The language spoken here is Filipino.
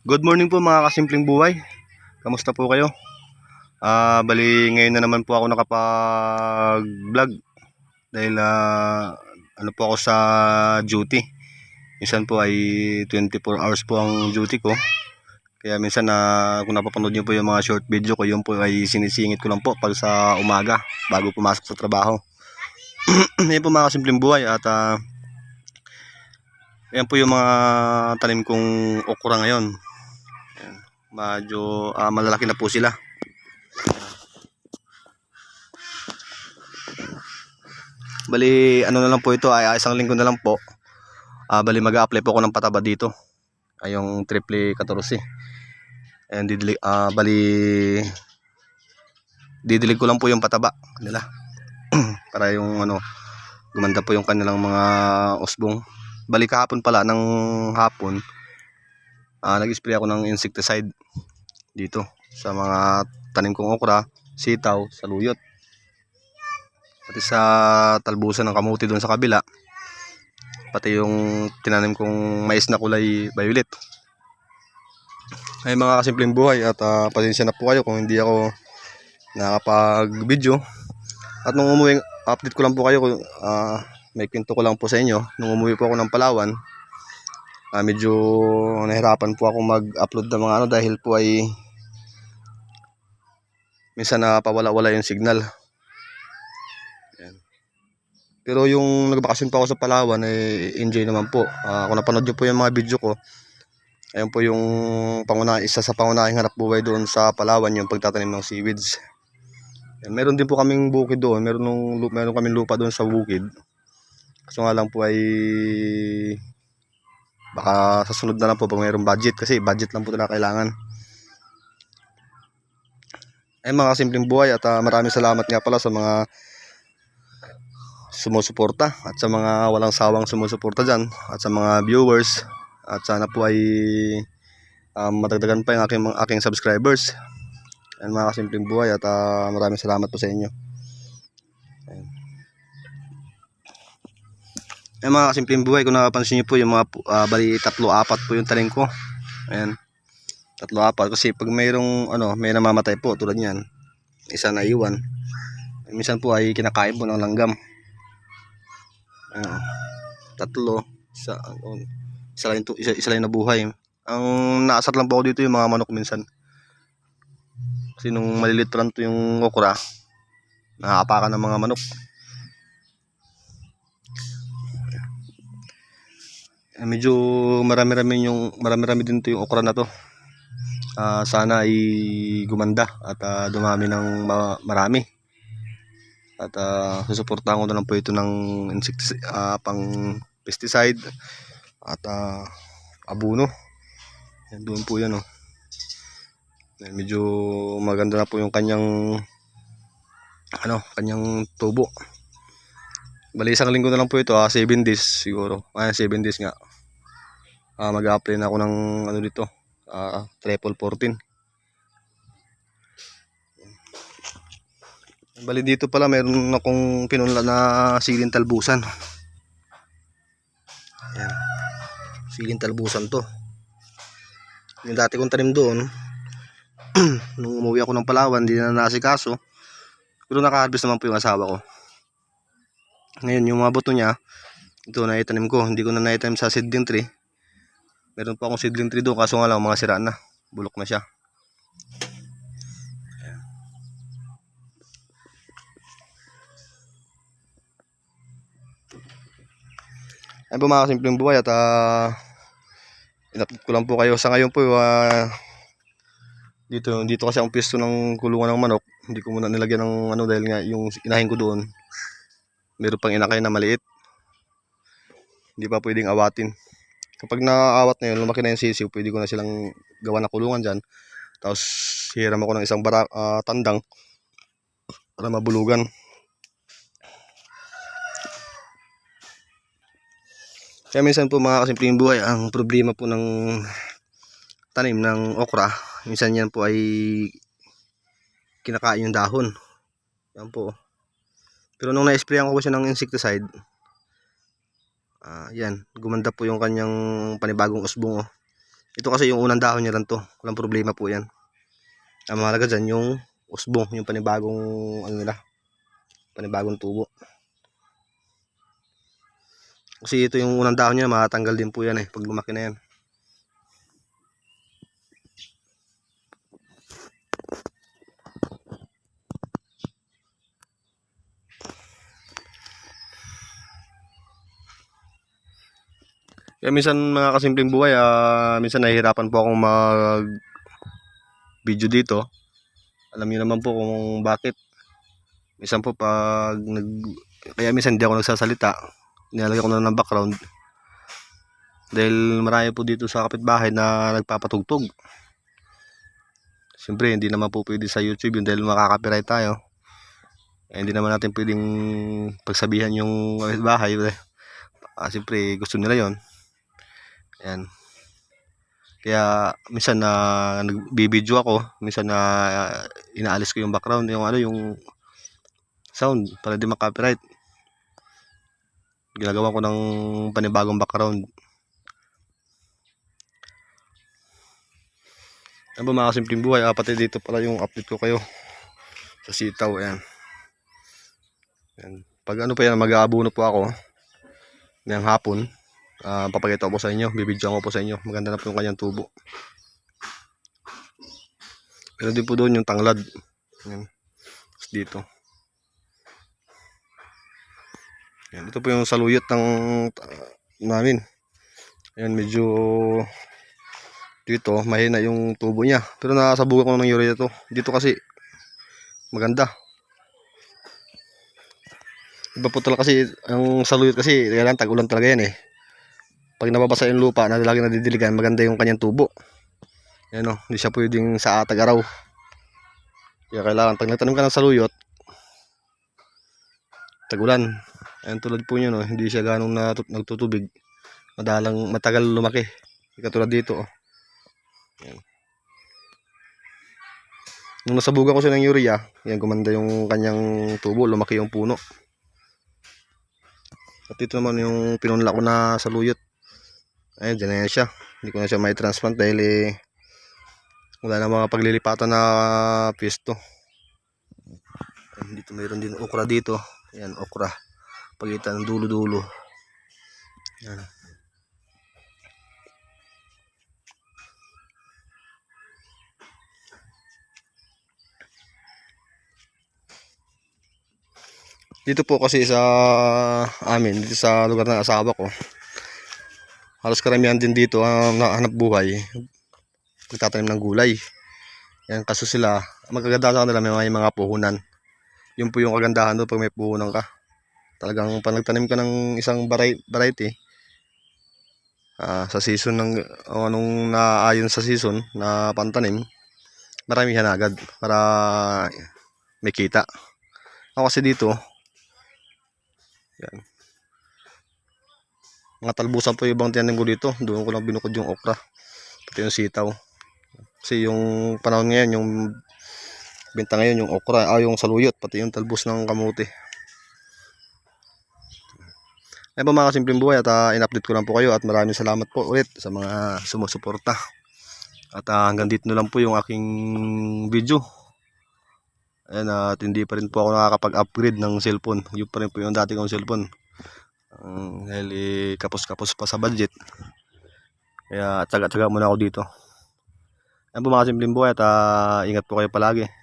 Good morning po mga kasimpleng buhay. Kamusta po kayo? Ah, bali ngayon na naman po ako nakapag-vlog dahil ah, ano po ako sa duty. Minsan po ay 24 hours po ang duty ko. Kaya minsan na kung napapanood niyo po yung mga short video ko, yun po ay sinisingit ko lang po pag sa umaga bago pumasok sa trabaho. Yan po mga kasimpleng buhay at ah, yan po yung mga tanim kong okra ngayon medyo ah, malalaki na po sila. Bali ano na lang po ito ay ah, isang linggo na lang po. Ah, bali mag apply po ako ng pataba dito. Ay yung triple 14 and didilig, ah, bali didilig ko lang po yung pataba nila. Para yung ano gumanda po yung kanilang mga usbong. Bali kahapon pala ng hapon ah nag-spray ako ng insecticide dito sa mga tanim kong okra, sitaw, saluyot. Pati sa talbusan ng kamuti doon sa kabila. Pati yung tinanim kong mais na kulay violet. Ay mga kasimpleng buhay at ah, pasensya na po kayo kung hindi ako nakapag-video. At nung umuwi, update ko lang po kayo, ah, may kwento ko lang po sa inyo. Nung umuwi po ako ng Palawan, ah, medyo nahirapan po ako mag-upload ng mga ano dahil po ay minsan napawala-wala yung signal. Ayan. Pero yung nagbakasyon pa ako sa Palawan eh enjoy naman po. Ah, kung napanood niyo po yung mga video ko, ayun po yung panguna isa sa pangunahing hanap buhay doon sa Palawan yung pagtatanim ng seaweeds. Ayan, meron din po kaming bukid doon, meron nung meron kaming lupa doon sa bukid. Kaso nga lang po ay baka sa sunod na lang po pag mayroong budget kasi budget lang po talaga kailangan. Ay mga simpleng buhay at ah, maraming salamat nga pala sa mga sumusuporta at sa mga walang sawang sumusuporta dyan at sa mga viewers. At sana po ay um, madagdagan pa yung aking, mga- aking subscribers. And mga simpleng buhay at ah, maraming salamat po sa inyo Ay mga kasimpleng buhay, kung nakapansin niyo po yung mga ah, bali tatlo apat po yung talim ko. Ayan. Tatlo apat kasi pag mayroong ano, may namamatay po tulad niyan. Isa na iwan. Minsan po ay kinakain po ng langgam. Ayan. Tatlo, isa, ano, isa lang, isa, isa lang nabuhay. Ang naasar lang po ako dito yung mga manok minsan. Kasi nung malilit lang to yung okra, nakakapakan ng mga manok. Medyo marami-rami yung marami-rami din to yung okra na to. Ah, sana ay gumanda at ah, dumami ng ma- marami. At uh, susuportahan ko na lang po ito ng insecticide, ah, pang pesticide at ah, abuno. Yan doon po yan oh. Yan, medyo maganda na po yung kanyang ano, kanyang tubo. Bali isang linggo na lang po ito, ah, 7 days siguro. Ah, 7 days nga. Ah, mag-apply na ako ng ano dito, ah, triple 14. Bali dito pala meron akong pinunla na siling talbusan. Ayan. Siling talbusan to. Yung dati kong tanim doon, nung umuwi ako ng Palawan, hindi na nasikaso. Pero naka-harvest naman po yung asawa ko. Ngayon, yung mga buto niya, ito na itanim ko. Hindi ko na naitanim sa seedling tree. Meron pa akong seedling tree doon, kaso nga lang, mga sira na. Bulok na siya. Ayan. Po mga kasimpleng buhay at uh, in-update ko lang po kayo. Sa ngayon po, ah, dito, dito kasi ang pwesto ng kulungan ng manok. Hindi ko muna nilagyan ng ano dahil nga yung inahin ko doon meron pang inakay na maliit. Hindi pa pwedeng awatin. Kapag naawat na yun, lumaki na yung sisiw, pwede ko na silang gawa na kulungan dyan. Tapos, hiram ako ng isang bara, ah, tandang para mabulugan. Kaya minsan po mga kasimpleng buhay, ang problema po ng tanim ng okra, minsan yan po ay kinakain yung dahon. Yan po. Pero nung na-sprayan ko siya ng insecticide, ah yan, gumanda po yung kanyang panibagong usbong. Oh. Ito kasi yung unang dahon niya lang to. Walang problema po yan. Ang mahalaga dyan yung usbong, yung panibagong ano nila, panibagong tubo. Kasi ito yung unang dahon niya, matatanggal din po yan eh, pag lumaki na yan. Kaya minsan mga kasimpleng buhay, ah, minsan nahihirapan po akong mag video dito. Alam niyo naman po kung bakit. Minsan po pag nag kaya minsan hindi ako nagsasalita. Nilalagay ko na ng background. Dahil marami po dito sa kapitbahay na nagpapatugtog. Siyempre, hindi naman po pwede sa YouTube yun dahil makaka-copyright tayo. Eh, hindi naman natin pwedeng pagsabihan yung kapitbahay. Ah, siyempre, gusto nila yon Ayan. Kaya minsan na nagbibideo ako, minsan na ah, inaalis ko yung background, yung ano yung sound para di ma-copyright. Ginagawa ko ng panibagong background. Ano ba mga simpleng buhay? Ah, pati dito pala yung update ko kayo sa sitaw. Ayan. Ayan. Pag ano pa yan, mag-aabuno po ako ngayong hapon. Ah, papakita ko po sa inyo, bibidyoan ko po sa inyo. Maganda na po yung kanyang tubo. Meron din po doon yung tanglad. Yan. Dito. Yan. Ito po yung saluyot ng ah, namin. Yan, medyo dito, mahina yung tubo niya. Pero nakasabugan ko ng urea to. Dito kasi, maganda. Iba po talaga kasi, ang saluyot kasi, kailangan tag-ulan talaga yan eh pag nababasa yung lupa na lagi nadidiligan, maganda yung kanyang tubo. Yan o, hindi siya pwedeng sa atag-araw. Kaya kailangan, pag nagtanim ka ng saluyot, tagulan. Ayan tulad po nyo, no? hindi siya ganong nagtutubig. Madalang, matagal lumaki. Katulad dito. Oh. Yan. Nung nasabugan ko siya ng urea, yan gumanda yung kanyang tubo, lumaki yung puno. At ito naman yung pinunla ko na saluyot. Ayun, dyan na yan siya. Hindi ko na siya may transplant dahil eh, wala na mga paglilipatan na pwesto. Ayun, dito mayroon din okra dito. Ayan, okra. Pagitan ng dulo-dulo. Ayan. Dito po kasi sa amin, dito sa lugar ng asawa ko, halos karamihan din dito ang nahanap buhay nagtatanim ng gulay. Yan kaso sila magaganda sa kanila may mga puhunan. Yun po yung kagandahan doon pag may puhunan ka. Talagang pag nagtanim ka ng isang vari- variety ah, sa season ng o anong naayon sa season na pantanim maramihan agad para may kita. Ako kasi dito yan mga talbusan po yung ibang tinanim ko dito. Doon ko lang binukod yung okra. Pati yung sitaw. Kasi yung panahon ngayon, yung benta ngayon, yung okra, ah, yung saluyot, pati yung talbos ng kamuti. Ayun po mga kasimpleng buhay at ah, in-update ko lang po kayo at maraming salamat po ulit sa mga sumusuporta. At ah, hanggang dito na lang po yung aking video. Ayan, at hindi pa rin po ako nakakapag-upgrade ng cellphone. Yun pa rin po yung dati kong cellphone. Ang dahil kapos-kapos pa sa budget. Kaya tsaga-tsaga muna ako dito. Yan po mga simpleng buhay at ah, ingat po kayo palagi.